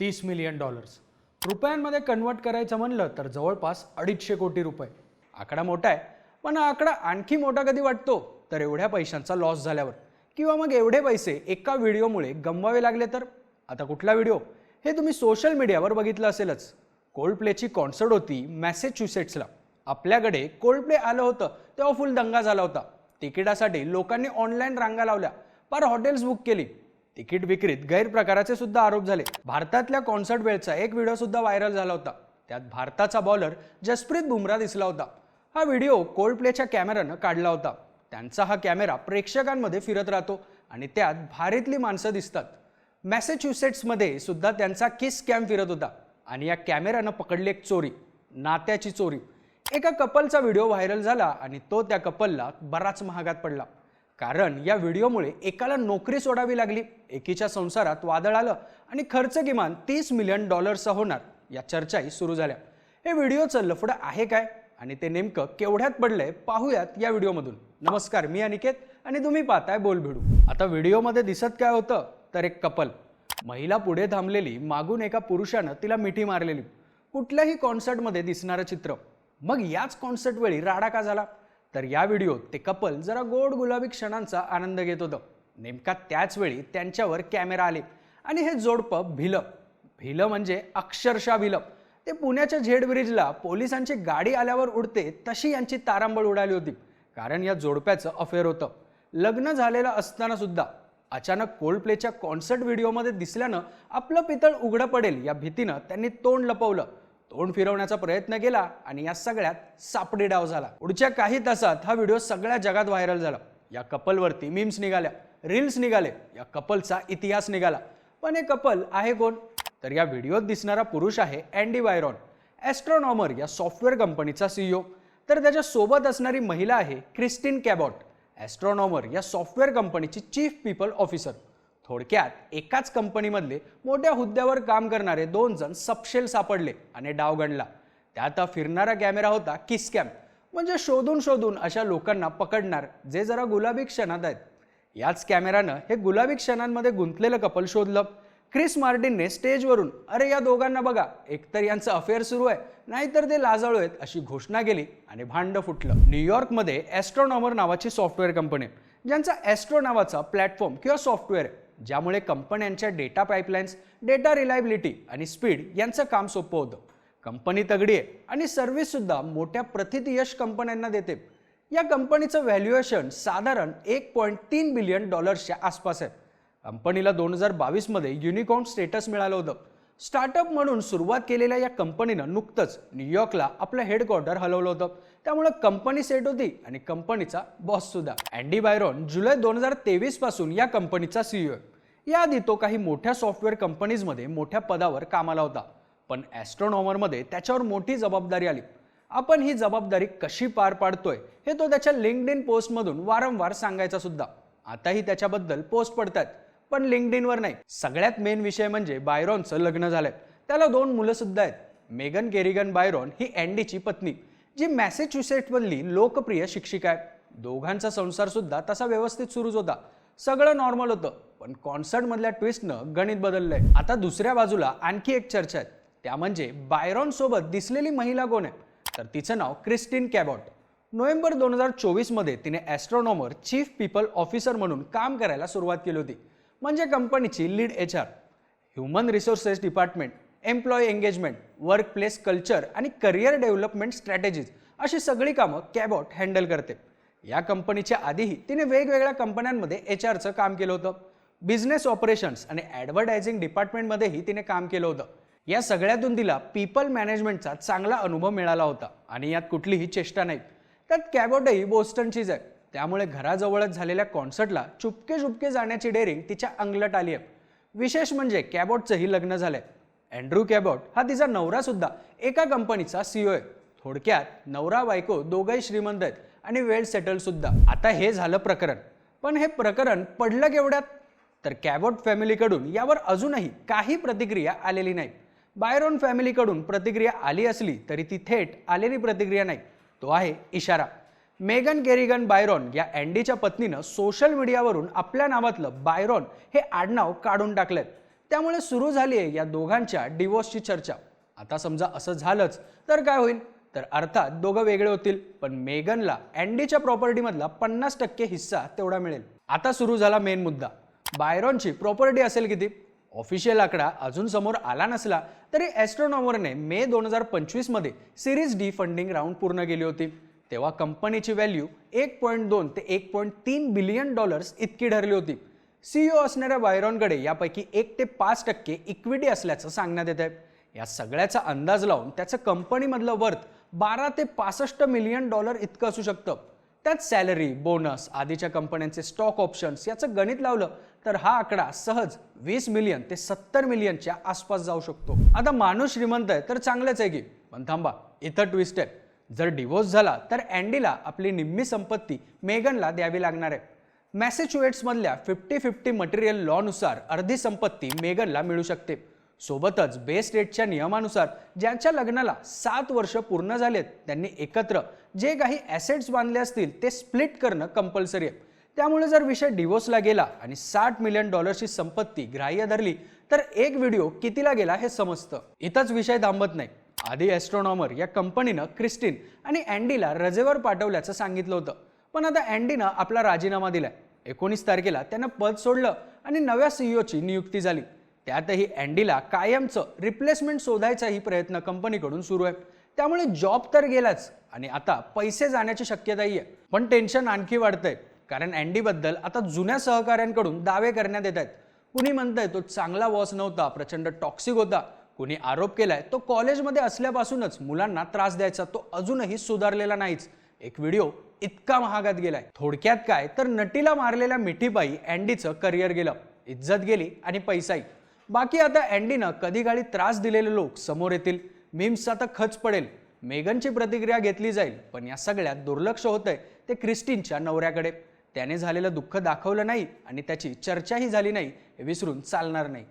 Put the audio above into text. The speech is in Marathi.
तीस मिलियन डॉलर्स. रुपयांमध्ये कन्वर्ट करायचं म्हणलं तर जवळपास अडीचशे कोटी रुपये. आकडा मोठा आहे पण हा आकडा आणखी मोठा कधी वाटतो? तर एवढ्या पैशांचा लॉस झाल्यावर. किंवा मग एवढे पैसे एका व्हिडिओमुळे गमवावे लागले तर? आता कुठला व्हिडिओ? हे तुम्ही सोशल मीडियावर बघितलं असेलच. कोल्ड प्लेची कॉन्सर्ट होती मॅसेच्युसेट्सला आपल्याकडे कोल्ड प्ले आलं होतं तेव्हा फुल दंगा झाला होता. तिकिटासाठी लोकांनी ऑनलाईन रांगा लावल्या. पार हॉटेल्स बुक केली. तिकीट विक्रीत गैरप्रकाराचे सुद्धा आरोप झाले. भारतातल्या कॉन्सर्ट वेळचा एक व्हिडिओ सुद्धा व्हायरल झाला होता. त्यात भारताचा बॉलर जसप्रीत बुमरा दिसला होता. हा व्हिडिओ कोल्ड प्लेच्या कॅमेऱ्यानं काढला होता. त्यांचा हा कॅमेरा प्रेक्षकांमध्ये फिरत राहतो आणि त्यात भारीतली माणसं दिसतात. मॅसेच्युसेट्समध्ये सुद्धा त्यांचा किस कॅम फिरत होता आणि या कॅमेऱ्यानं पकडली एक चोरी नात्याची चोरी. एका कपलचा व्हिडिओ व्हायरल झाला आणि तो त्या कपलला बराच महागात पडला. कारण या व्हिडिओमुळे एकाला नोकरी सोडावी लागली एकीच्या संसारात वादळ आलं आणि खर्च किमान तीस मिलियन डॉलर्सचा होणार या चर्चाही सुरू झाल्या. हे व्हिडिओचं लफडं आहे काय आणि ते नेमकं केवढ्यात पडलंय पाहूयात या व्हिडिओमधून. नमस्कार मी अनिकेत आणि तुम्ही पाहताय बोल भिडू. आता व्हिडिओमध्ये दिसत काय होतं? तर एक कपल. महिला पुढे थांबलेली मागून एका पुरुषानं तिला मिठी मारलेली. कुठल्याही कॉन्सर्टमध्ये दिसणारं चित्र. मग याच कॉन्सर्टवेळी राडा का झाला? तर या व्हिडिओत ते कपल जरा गोड गुलाबी क्षणांचा आनंद घेत होतं. नेमका त्याच वेळी त्यांच्यावर कॅमेरा आले आणि हे जोडपं भिलं. भिलं म्हणजे अक्षरशः भिलं. ते पुण्याच्या झेड ब्रिजला पोलिसांची गाडी आल्यावर उडते तशी यांची तारांबळ उडाली होती. कारण या जोडप्याचं अफेअर होतं. लग्न झालेलं असताना सुद्धा अचानक कोल्ड प्लेच्या कॉन्सर्ट व्हिडिओमध्ये दिसल्यानं आपलं पितळ उघडं पडेल या भीतीनं त्यांनी तोंड लपवलं. तोंड फिरवण्याचा प्रयत्न केला आणि या सगळ्यात सापडी डाव झाला. पुढच्या काही तासात हा व्हिडिओ सगळ्या जगात व्हायरल झाला. या कपलवरती मीम्स निघाल्या रील्स निघाले या कपलचा इतिहास निघाला. पण हे कपल आहे कोण? तर या व्हिडिओत दिसणारा पुरुष आहे अँडी वायरॉन ॲस्ट्रॉनॉमर या सॉफ्टवेअर कंपनीचा सीईओ तर त्याच्या सोबत असणारी महिला आहे क्रिस्टिन कॅबॉट ॲस्ट्रॉनॉमर या सॉफ्टवेअर कंपनीची चीफ पीपल ऑफिसर थोडक्यात एकाच कंपनीमधले मोठ्या हुद्द्यावर काम करणारे दोन जण सपशेल सापडले आणि डाव गणला. त्यात फिरणारा कॅमेरा होता किस कॅम. म्हणजे शोधून शोधून अशा लोकांना पकडणार जे जरा गुलाबी क्षणात आहेत. याच कॅमेरानं हे गुलाबी क्षणांमध्ये गुंतलेलं कपल शोधलं. क्रिस मार्टिनने स्टेजवरून अरे या दोघांना बघा एकतर यांचं अफेअर सुरू आहे नाहीतर ते लाजाळू आहेत अशी घोषणा केली आणि भांड फुटलं. न्यूयॉर्कमध्ये ॲस्ट्रॉनॉमर नावाची सॉफ्टवेअर कंपनी आहे, ज्यांचा ॲस्ट्रो नावाचा प्लॅटफॉर्म किंवा सॉफ्टवेअर आहे. ज्यामुळे कंपन्यांच्या डेटा पाईपलाईन्स डेटा रिलायबिलिटी आणि स्पीड यांचं काम सोपं होतं. कंपनी तगडी आहे आणि सर्व्हिससुद्धा मोठ्या प्रथित यश कंपन्यांना देते. या कंपनीचं व्हॅल्युएशन साधारण एक पॉईंट तीन बिलियन डॉलर्सच्या आसपास आहे. कंपनीला दोन हजार बावीसमध्ये युनिकॉर्न स्टेटस मिळालं होतं. स्टार्टअप म्हणून सुरुवात केलेल्या या कंपनीनं नुकतंच न्यूयॉर्कला आपलं हेडक्वार्टर हलवलं होतं. त्यामुळे कंपनी सेट होती आणि कंपनीचा बॉससुद्धा अँडी बायरॉन जुलै दोन हजार तेवीसपासून या कंपनीचा सीईओ आहे. याआधी तो काही मोठ्या सॉफ्टवेअर कंपनीजमध्ये मोठ्या पदावर कामाला होता. पण ॲस्ट्रॉनॉमरमध्ये त्याच्यावर मोठी जबाबदारी आली. आपण ही जबाबदारी कशी पार पाडतोय हे तो त्याच्या लिंकड इन पोस्टमधून वारंवार सांगायचा सुद्धा. आताही त्याच्याबद्दल पोस्ट पडतात पण लिंकड इनवर नाही. सगळ्यात मेन विषय म्हणजे बायरॉनचं लग्न झालंय. त्याला दोन मुलं सुद्धा आहेत. मेगन केरिगन बायरॉन ही अँडीची पत्नी जी मॅसेच्युसेट्समधली लोकप्रिय शिक्षिका आहे. दोघांचा संसार सुद्धा तसा व्यवस्थित सुरूच होता. सगळं नॉर्मल होतं. पण कॉन्सर्टमधल्या ट्विस्टनं गणित बदललंय. आता दुसऱ्या बाजूला आणखी एक चर्चा आहे. त्या म्हणजे बायरॉन सोबत दिसलेली महिला कोण आहे? तर तिचं नाव क्रिस्टीन कॅबॉट नोव्हेंबर दोन हजार चोवीसमध्ये तिने ॲस्ट्रॉनॉमर चीफ पीपल ऑफिसर म्हणून काम करायला सुरुवात केली होती. म्हणजे कंपनीची lead H R human resources department employee engagement workplace culture आणि करिअर डेव्हलपमेंट स्ट्रॅटेजीज अशी सगळी कामं कॅबॉट हँडल करते. या कंपनीच्या आधीही तिने वेगवेगळ्या कंपन्यांमध्ये एच आरचं काम केलं होतं. बिझनेस ऑपरेशन्स आणि ॲडव्हर्टायझिंग डिपार्टमेंटमध्येही तिने काम केलं होतं. या सगळ्यातून तिला पीपल मॅनेजमेंटचा चांगला अनुभव मिळाला होता आणि यात कुठलीही चेष्टा नाही त्यात कॅबॉटही बोस्टनचीच आहे. त्यामुळे घराजवळच झालेल्या कॉन्सर्टला चुपके चुपके जाण्याची डेअरिंग तिच्या अंगलट आली आहे. विशेष म्हणजे कॅबॉटचंही लग्न झालंय. अँड्रू कॅबॉट हा तिचा नवरासुद्धा एका कंपनीचा सीईओ आहे. थोडक्यात नवरा बायको दोघंही श्रीमंत आहेत. आणि वेळ सेटलसुद्धा आता हे झालं प्रकरण. पण हे प्रकरण पडलं केवढ्यात? तर कॅबॉट फॅमिलीकडून यावर अजूनही काही प्रतिक्रिया आलेली नाही. बायरॉन फॅमिलीकडून प्रतिक्रिया आली असली तरी ती थेट आलेली प्रतिक्रिया नाही. तो आहे इशारा. मेगन केरिगन बायरॉन या अँडीच्या पत्नीनं सोशल मीडियावरून आपल्या नावातलं बायरॉन हे आडनाव काढून टाकलंय. त्यामुळे सुरू झाली आहे या दोघांच्या डिवोर्सची चर्चा. आता समजा असं झालंच तर काय होईल? तर अर्थात दोघं वेगळे होतील पण मेगनला अँडीच्या प्रॉपर्टीमधला पन्नास टक्के हिस्सा तेवढा मिळेल. आता सुरू झाला मेन मुद्दा. बायरॉनची प्रॉपर्टी असेल किती? ऑफिशियल आकडा अजून समोर आला नसला तरी ॲस्ट्रॉनॉमरने मे दोन हजार पंचवीसमध्ये सिरीज डी फंडिंग राऊंड पूर्ण केली होती. तेव्हा कंपनीची व्हॅल्यू एक पॉईंट दोन ते एक पॉईंट तीन बिलियन डॉलर्स इतकी ठरली होती. सीईओ असणाऱ्या बायरॉनकडे यापैकी एक ते पाच टक्के इक्विटी असल्याचं सांगण्यात येत आहे या सगळ्याचा अंदाज लावून त्याचं कंपनीमधलं वर्थ बारा ते पासष्ट मिलियन डॉलर इतकं असू शकतं. त्यात सॅलरी बोनस आधीच्या कंपन्यांचे स्टॉक ऑप्शन्स याचं गणित लावलं तर हा आकडा सहज वीस मिलियन ते सत्तर मिलियनच्या आसपास जाऊ शकतो. आता माणूस श्रीमंत आहे तर चांगलंच आहे की. पण थांबा इथं ट्विस्ट आहे. जर डिवोर्स झाला तर अँडीला आपली निम्मी संपत्ती मेगनला द्यावी लागणार आहे. मॅसेच्युएट्समधल्या फिफ्टी फिफ्टी मटेरियल लॉनुसार अर्धी संपत्ती मेगनला मिळू शकते. सोबतच बेस रेटच्या नियमानुसार ज्यांच्या लग्नाला सात वर्ष पूर्ण झालेत त्यांनी एकत्र जे काही ॲसेट्स बांधले असतील ते स्प्लिट करणं कंपल्सरी आहे. त्यामुळे जर विषय डिवोर्सला गेला आणि साठ मिलियन डॉलर्सची संपत्ती ग्राह्य धरली तर एक व्हिडिओ कितीला गेला हे समजतं. इथंच विषय थांबत नाही. आधी ॲस्ट्रॉनॉमर या कंपनीनं क्रिस्टिन आणि अँडीला रजेवर पाठवल्याचं सांगितलं होतं. पण आता अँडीनं आपला राजीनामा दिलाय. एकोणीस तारखेला त्यानं पद सोडलं आणि नव्या सीईओची नियुक्ती झाली. त्यातही अँडीला कायमचं रिप्लेसमेंट शोधायचाही प्रयत्न कंपनीकडून सुरू आहे. त्यामुळे जॉब तर गेलाच आणि आता पैसे जाण्याची शक्यताही आहे. पण टेन्शन आणखी वाढतंय. कारण अँडीबद्दल आता जुन्या सहकाऱ्यांकडून दावे करण्यात येत आहेत. कुणी म्हणतंय तो चांगला बॉस नव्हता प्रचंड टॉक्सिक होता. कुणी आरोप केलाय तो कॉलेजमध्ये असल्यापासूनच मुलांना त्रास द्यायचा तो अजूनही सुधारलेला नाहीच. एक व्हिडिओ इतका महागात गेलाय. थोडक्यात काय तर नटीला मारलेल्या मिठीबाई अँडीचं करिअर गेलं. इज्जत गेली आणि पैसाही. बाकी आता अँडीनं कधी काळी त्रास दिलेले लोक समोर येतील. मीम्स आता खच पडेल. मेगनची प्रतिक्रिया घेतली जाईल पण या सगळ्यात दुर्लक्ष होतंय ते क्रिस्टिनच्या नवऱ्याकडे. त्याने झालेलं दुःख दाखवलं नाही आणि त्याची चर्चाही झाली नाही हे विसरून चालणार नाही.